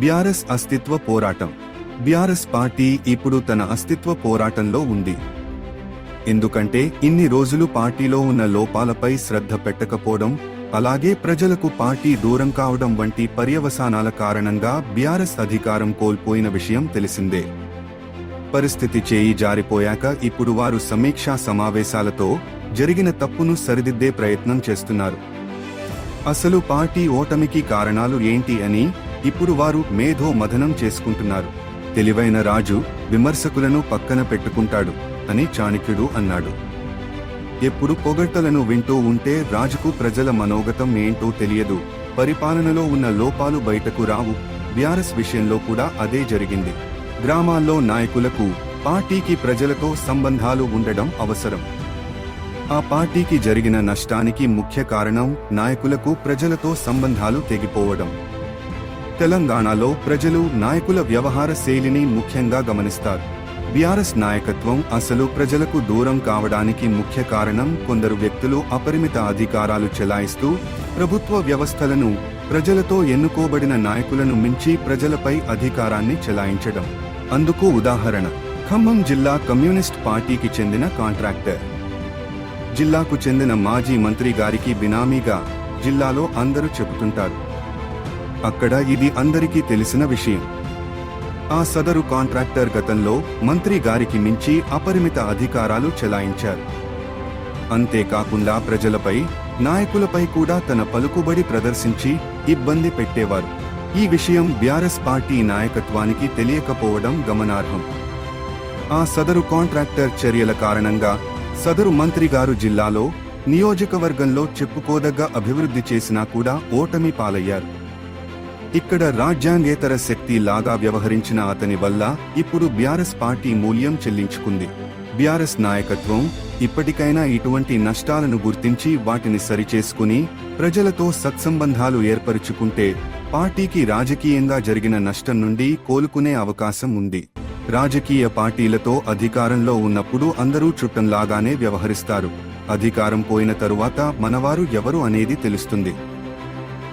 BRS అస్తిత్వ పోరాటం. BRS party ఇప్పుడు తన అస్తిత్వ పోరాటంలో ఉంది. ఎందుకంటే ఇన్ని రోజులు పార్టీలో ఉన్న లోపాలపై శ్రద్ధ పెట్టకపోవడం అలాగే ప్రజలకు పార్టీ దూరం కావడం వంటి పర్యవసానాల కారణంగా బీఆర్ఎస్ అధికారం కోల్పోయిన విషయం తెలిసిందే. పరిస్థితి చేయి జారిపోయాక ఇప్పుడు వారు సమీక్షా సమావేశాలతో జరిగిన తప్పును సరిదిద్దే ప్రయత్నం చేస్తున్నారు. అసలు పార్టీ ఓటమికి కారణాలు ఏంటి అని ఇప్పుడు వారు మేధో మథనం చేసుకుంటున్నారు. తెలివైన రాజు విమర్శకులను పక్కన పెట్టుకుంటాడు అని చాణక్యుడు అన్నాడు. ఎప్పుడు పొగడ్తలను వింటూ ఉంటే రాజుకు ప్రజల మనోగతం ఏంటో తెలియదు. పరిపాలనలో ఉన్న లోపాలు బయటకు రావు. బీఆర్ఎస్ విషయంలో కూడా అదే జరిగింది. గ్రామాల్లో నాయకులకు పార్టీకి ప్రజలతో సంబంధాలు ఉండడం అవసరం. ఆ పార్టీకి జరిగిన నష్టానికి ముఖ్య కారణం నాయకులకు ప్రజలతో సంబంధాలు తెగిపోవడం. తెలంగాణలో ప్రజలు నాయకుల వ్యవహార శైలిని ముఖ్యంగా గమనిస్తారు. బీఆర్ఎస్ నాయకత్వం అసలు ప్రజలకు దూరం కావడానికి ముఖ్య కారణం కొందరు వ్యక్తులు అపరిమిత అధికారాలు చెలాయిస్తూ ప్రభుత్వ వ్యవస్థలను ప్రజలతో ఎన్నుకోబడిన నాయకులను మించి ప్రజలపై అధికారాన్ని చెలాయించడం. అందుకు ఉదాహరణ ఖమ్మం జిల్లా కమ్యూనిస్ట్ పార్టీకి చెందిన కాంట్రాక్టర్. జిల్లాకు చెందిన మాజీ మంత్రి గారికి బినామీగా జిల్లాలో అందరూ చెబుతుంటారు. అక్కడ ఇది అందరికీ తెలిసిన విషయం. ఆ సదరు కాంట్రాక్టర్ గతంలో మంత్రి గారికి మించి అపరిమిత అధికారాలు చెలాయించారు. అంతేకాకుండా ప్రజలపై నాయకులపై కూడా తన పలుకుబడి ప్రదర్శించి ఇబ్బంది పెట్టేవారు. ఈ విషయం బీఆర్ఎస్ పార్టీ నాయకత్వానికి తెలియకపోవడం గమనార్హం. ఆ సదరు కాంట్రాక్టర్ చర్యల కారణంగా సదరు మంత్రి గారు జిల్లాలో నియోజకవర్గంలో చెప్పుకోదగ్గ అభివృద్ధి చేసినా కూడా ఓటమి పాలయ్యారు. ఇక్కడ రాజ్యాంగేతర శక్తి లాగా వ్యవహరించిన అతని వల్ల ఇప్పుడు బ్యారస్ పార్టీ మూల్యం చెల్లించుకుంది. బ్యారస్ నాయకత్వం ఇప్పటికైనా ఇటువంటి నష్టాలను గుర్తించి వాటిని సరిచేసుకుని ప్రజలతో సత్సంబంధాలు ఏర్పరుచుకుంటే పార్టీకి రాజకీయంగా జరిగిన నష్టం నుండి కోలుకునే అవకాశం ఉంది. రాజకీయ పార్టీలతో అధికారంలో ఉన్నప్పుడు అందరూ చుట్టంలాగానే వ్యవహరిస్తారు. అధికారం పోయిన తరువాత మనవారు ఎవరు అనేది తెలుస్తుంది.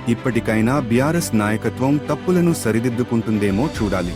ఇప్పటికైనా బీఆర్ఎస్ నాయకత్వం తప్పులను సరిదిద్దుకుంటుందేమో చూడాలి.